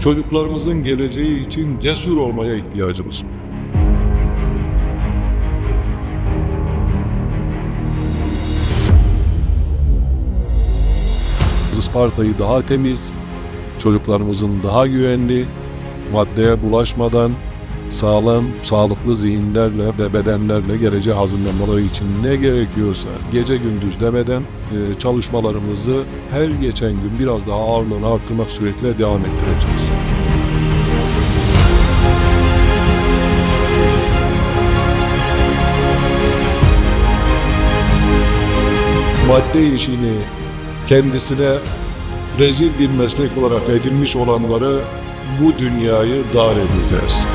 çocuklarımızın geleceği için cesur olmaya ihtiyacımız var. Isparta'yı daha temiz, çocuklarımızın daha güvenli, maddeye bulaşmadan sağlam, sağlıklı zihinlerle ve bedenlerle geleceğe hazırlanmaları için ne gerekiyorsa gece gündüz demeden e, çalışmalarımızı her geçen gün biraz daha ağırlığını arttırmak suretiyle devam ettireceğiz. madde işini kendisine rezil bir meslek olarak edinmiş olanları bu dünyayı dar edeceğiz.